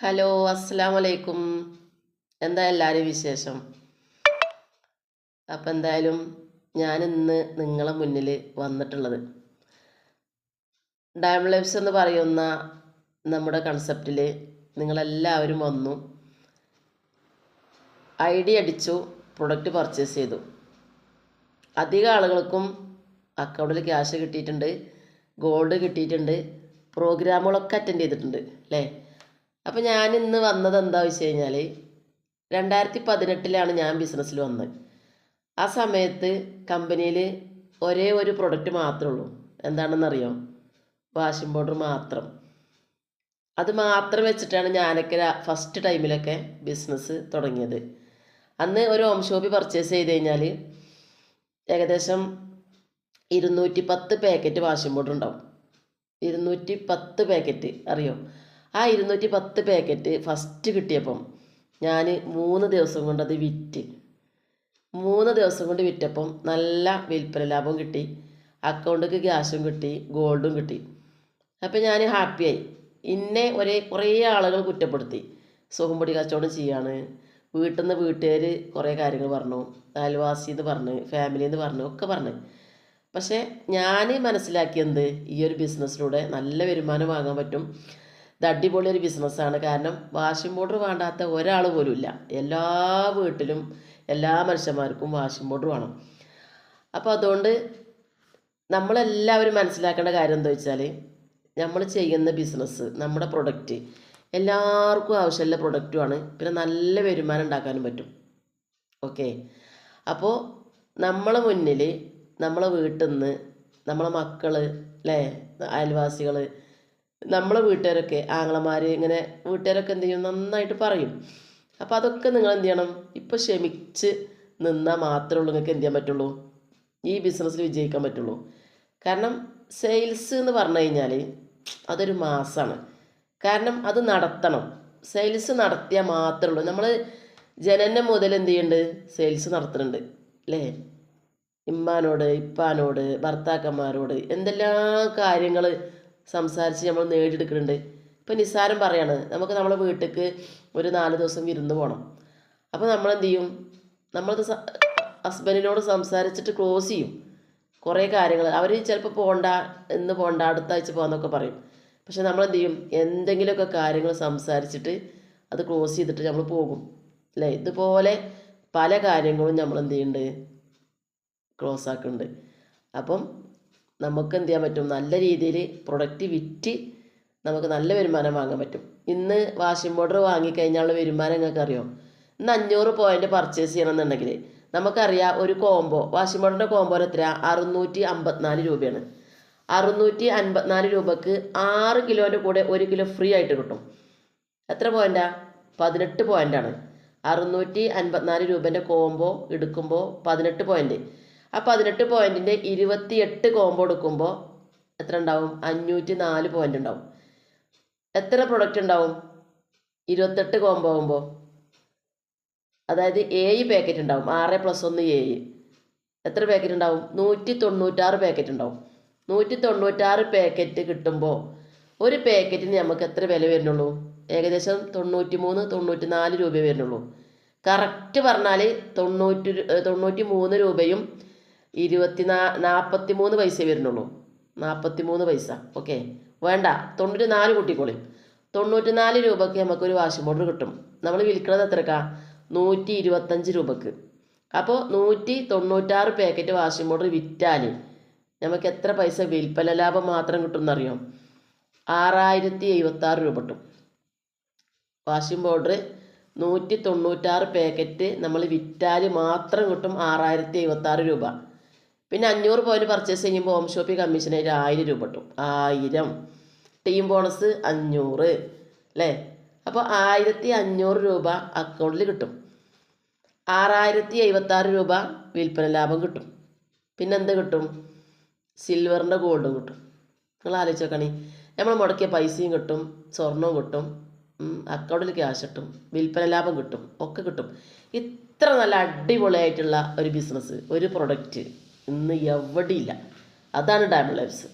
Hello അസ്സാം വലൈക്കും എന്താ എല്ലാവരും വിശേഷം? അപ്പം എന്തായാലും ഞാൻ ഇന്ന് നിങ്ങളെ മുന്നിൽ വന്നിട്ടുള്ളത്. ഡാം ലൈഫ്സ് എന്ന് പറയുന്ന നമ്മുടെ കൺസെപ്റ്റിൽ നിങ്ങളെല്ലാവരും വന്നു. ഐ ഡി അടിച്ചു പ്രൊഡക്റ്റ് പർച്ചേസ് ചെയ്തു. അധികം ആളുകൾക്കും അക്കൗണ്ടിൽ ക്യാഷ് കിട്ടിയിട്ടുണ്ട് ഗോൾഡ് കിട്ടിയിട്ടുണ്ട് പ്രോഗ്രാമുകളൊക്കെ അറ്റൻഡ് ചെയ്തിട്ടുണ്ട് അല്ലേ അപ്പോൾ ഞാൻ ഇന്ന് വന്നത് എന്താ വെച്ച് കഴിഞ്ഞാൽ രണ്ടായിരത്തി പതിനെട്ടിലാണ് ഞാൻ ബിസിനസ്സിൽ വന്നത്. ആ സമയത്ത് കമ്പനിയിൽ ഒരേ ഒരു പ്രൊഡക്റ്റ് മാത്രമേ ഉള്ളൂ. എന്താണെന്നറിയോ? വാഷിംഗ് പൗഡർ മാത്രം. അത് മാത്രം വെച്ചിട്ടാണ് ഞാനൊക്കെ ഫസ്റ്റ് ടൈമിലൊക്കെ ബിസിനസ് തുടങ്ങിയത്. അന്ന് ഒരു ഹോം ഷോപ്പിൽ പർച്ചേസ് ചെയ്ത് കഴിഞ്ഞാൽ ഏകദേശം ഇരുന്നൂറ്റി പത്ത് പാക്കറ്റ് വാഷിംഗ് പൗഡർ ഉണ്ടാവും. ഇരുന്നൂറ്റി പത്ത് പാക്കറ്റ് അറിയോ? ആ ഇരുന്നൂറ്റി പത്ത് പാക്കറ്റ് ഫസ്റ്റ് കിട്ടിയപ്പം ഞാൻ മൂന്ന് ദിവസം കൊണ്ട് വിറ്റ്. മൂന്ന് ദിവസം കൊണ്ട് വിറ്റപ്പം നല്ല വിൽപ്പന ലാഭം കിട്ടി. അക്കൗണ്ടിക്ക് ക്യാഷും കിട്ടി ഗോൾഡും കിട്ടി. അപ്പം ഞാൻ ഹാപ്പിയായി ഇന്നെ ഒരേ കുറേ ആളുകൾ കുറ്റപ്പെടുത്തി. സുഖംപൊടി കച്ചവടം ചെയ്യാണ്. വീട്ടിൽ നിന്ന് വീട്ടുകാർ കുറേ കാര്യങ്ങൾ പറഞ്ഞു. അയൽവാസി എന്ന് പറഞ്ഞ് ഫാമിലി എന്ന് പറഞ്ഞു ഒക്കെ പറഞ്ഞു. പക്ഷേ ഞാൻ മനസ്സിലാക്കിയത് ഈ ഒരു ബിസിനസ്സിലൂടെ നല്ല വരുമാനം വാങ്ങാൻ പറ്റും. ഇത് അടിപൊളി ഒരു ബിസിനസ്സാണ് കാരണം വാഷിംഗ് പൗഡർ വേണ്ടാത്ത ഒരാൾ പോലും ഇല്ല. എല്ലാ വീട്ടിലും എല്ലാ മനുഷ്യന്മാർക്കും വാഷിംഗ് പൗഡർ വേണം. അപ്പോൾ അതുകൊണ്ട് നമ്മളെല്ലാവരും മനസ്സിലാക്കേണ്ട കാര്യം എന്താ വെച്ചാൽ നമ്മൾ ചെയ്യുന്ന ബിസിനസ് നമ്മുടെ പ്രൊഡക്റ്റ് എല്ലാവർക്കും ആവശ്യമുള്ള പ്രൊഡക്റ്റുമാണ് പിന്നെ നല്ല വരുമാനം ഉണ്ടാക്കാനും പറ്റും. ഓക്കെ അപ്പോൾ നമ്മളെ മുന്നിൽ നമ്മളെ വീട്ടിൽ നിന്ന് നമ്മളെ മക്കൾ അല്ലേ അയൽവാസികൾ നമ്മളെ വീട്ടുകാരൊക്കെ ആങ്ങളമാർ ഇങ്ങനെ വീട്ടുകാരൊക്കെ എന്ത് ചെയ്യും? നന്നായിട്ട് പറയും. അപ്പോൾ അതൊക്കെ നിങ്ങൾ എന്ത് ചെയ്യണം? ഇപ്പോൾ ക്ഷമിച്ച് നിന്നാൽ മാത്രമേ ഉള്ളൂ നിങ്ങൾക്ക് എന്ത് ചെയ്യാൻ പറ്റുള്ളൂ. ഈ ബിസിനസ്സിൽ വിജയിക്കാൻ പറ്റുള്ളൂ. കാരണം സെയിൽസ് എന്ന് പറഞ്ഞു കഴിഞ്ഞാൽ അതൊരു മാസമാണ് കാരണം അത് നടത്തണം. സെയിൽസ് നടത്തിയാൽ മാത്രമേ ഉള്ളൂ. നമ്മൾ ജനനം മുതൽ എന്ത് ചെയ്യുന്നുണ്ട് സെയിൽസ് നടത്തുന്നുണ്ട്. അല്ലേ? ഇമ്മാനോട് ഇപ്പാനോട് ഭർത്താക്കന്മാരോട് എന്തെല്ലാം കാര്യങ്ങൾ സംസാരിച്ച് നമ്മൾ നേടിയെടുക്കുന്നുണ്ട്. ഇപ്പം നിസ്സാരം പറയാണ്. നമുക്ക് നമ്മളെ വീട്ടിലേക്ക് ഒരു നാല് ദിവസം വിരുന്ന് പോകണം അപ്പോൾ നമ്മൾ എന്ത് ചെയ്യും? നമ്മളത് ഹസ്ബൻഡിനോട് സംസാരിച്ചിട്ട് ക്ലോസ് ചെയ്യും. കുറേ കാര്യങ്ങൾ. അവർ ചിലപ്പോൾ പോകണ്ട എന്ന് പോകണ്ട അടുത്ത ആഴ്ച പോകാമെന്നൊക്കെ പറയും. പക്ഷെ നമ്മൾ എന്ത് ചെയ്യും? എന്തെങ്കിലുമൊക്കെ കാര്യങ്ങൾ സംസാരിച്ചിട്ട് അത് ക്ലോസ് ചെയ്തിട്ട് നമ്മൾ പോകും. അല്ലേ? ഇതുപോലെ പല കാര്യങ്ങളും നമ്മൾ എന്ത് ചെയ്യുന്നുണ്ട് ക്ലോസ് ആക്കുന്നുണ്ട്. അപ്പം നമുക്ക് എന്ത് ചെയ്യാൻ പറ്റും? നല്ല രീതിയിൽ പ്രൊഡക്റ്റ് വിറ്റ് നമുക്ക് നല്ല വരുമാനം വാങ്ങാൻ പറ്റും. ഇന്ന് വാഷിംഗ് പൗഡർ വാങ്ങിക്കഴിഞ്ഞാലുള്ള വരുമാനം നിങ്ങൾക്ക് അറിയോ ഇന്ന് അഞ്ഞൂറ് പോയിന്റ് പർച്ചേസ് ചെയ്യണമെന്നുണ്ടെങ്കിൽ നമുക്കറിയാം ഒരു കോംബോ വാഷിംഗ് പൗഡറിന്റെ കോംബോ എത്ര അറുന്നൂറ്റി അമ്പത്തിനാല് രൂപയാണ്. അറുന്നൂറ്റി അൻപത്തിനാല് രൂപക്ക് ആറ് കിലോന്റെ കൂടെ ഒരു കിലോ ഫ്രീ ആയിട്ട് കിട്ടും. എത്ര പോയിന്റാ പതിനെട്ട് പോയിന്റാണ് അറുന്നൂറ്റി അൻപത്തിനാല് രൂപേന്റെ കോംബോ എടുക്കുമ്പോൾ പതിനെട്ട് പോയിന്റ് ആ പതിനെട്ട് പോയിന്റിന്റെ ഇരുപത്തിയെട്ട് കോംബോ എടുക്കുമ്പോൾ എത്ര ഉണ്ടാവും? അഞ്ഞൂറ്റി നാല് പോയിന്റ് ഉണ്ടാവും. എത്ര പ്രൊഡക്റ്റ് ഉണ്ടാവും? ഇരുപത്തെട്ട് കോംബോ ആകുമ്പോൾ അതായത് ഏഴ് പാക്കറ്റ് ഉണ്ടാവും. ആറ് പ്ലസ് ഒന്ന് ഏഴ് എത്ര പാക്കറ്റ് ഉണ്ടാവും? നൂറ്റി തൊണ്ണൂറ്റാറ് പാക്കറ്റ് ഉണ്ടാവും. നൂറ്റി തൊണ്ണൂറ്റാറ് പാക്കറ്റ് കിട്ടുമ്പോൾ ഒരു പാക്കറ്റിന് നമുക്ക് എത്ര വില വരുന്നുള്ളൂ? ഏകദേശം തൊണ്ണൂറ്റി മൂന്ന് തൊണ്ണൂറ്റി നാല് രൂപയെ വരുന്നുള്ളൂ. കറക്റ്റ് പറഞ്ഞാൽ തൊണ്ണൂറ്റി തൊണ്ണൂറ്റി മൂന്ന് രൂപയും ഇരുപത്തി നാ നാൽപ്പത്തി മൂന്ന് പൈസ വരുന്നുള്ളൂ. നാൽപ്പത്തി മൂന്ന് പൈസ. ഓക്കെ. വേണ്ട. തൊണ്ണൂറ്റി നാല് കൂട്ടിക്കോളി. തൊണ്ണൂറ്റി നാല് രൂപയ്ക്ക് നമുക്കൊരു വാഷിംഗ് പൗഡർ കിട്ടും. നമ്മൾ വിൽക്കുന്നത് എത്രക്കാ? നൂറ്റി ഇരുപത്തഞ്ച് രൂപക്ക്. അപ്പോൾ നൂറ്റി തൊണ്ണൂറ്റാറ് പാക്കറ്റ് വാഷിംഗ് പൗഡർ വിറ്റാൽ നമുക്ക് എത്ര പൈസ വിൽപ്പന ലാഭം മാത്രം കിട്ടുമെന്നറിയോ? ആറായിരത്തി എഴുപത്താറ് രൂപ കിട്ടും. വാഷിംഗ് പൗഡർ നൂറ്റി തൊണ്ണൂറ്റാറ് പാക്കറ്റ് നമ്മൾ വിറ്റാൽ മാത്രം കിട്ടും ആറായിരത്തി എഴുപത്താറ് രൂപ. പിന്നെ അഞ്ഞൂറ് പോയിന്റ് പർച്ചേസ് ചെയ്യുമ്പോൾ ഹോം ഷോപ്പി കമ്മീഷനായിട്ട് ആയിരം രൂപ കിട്ടും. ആയിരം. ടീം ബോണസ് അഞ്ഞൂറ്. അല്ലേ അപ്പോൾ ആയിരത്തി അഞ്ഞൂറ് രൂപ അക്കൗണ്ടിൽ കിട്ടും. ആറായിരത്തി എഴുപത്താറ് രൂപ വിൽപ്പന ലാഭം കിട്ടും. പിന്നെന്ത് കിട്ടും? സിൽവറിന്റെ ഗോൾഡും കിട്ടും. നിങ്ങൾ ആലോചിച്ച് നോക്കണേ നമ്മൾ മുടക്കിയ പൈസയും കിട്ടും സ്വർണവും കിട്ടും അക്കൗണ്ടിൽ ക്യാഷ് കിട്ടും വിൽപ്പന ലാഭം കിട്ടും ഒക്കെ കിട്ടും. ഇത്ര നല്ല അടിപൊളിയായിട്ടുള്ള ഒരു ബിസിനസ് ഒരു പ്രൊഡക്റ്റ് ഇന്ന് എവിടെയില്ല. അതാണ് ഡയമണ്ട് ലൈഫ്സ്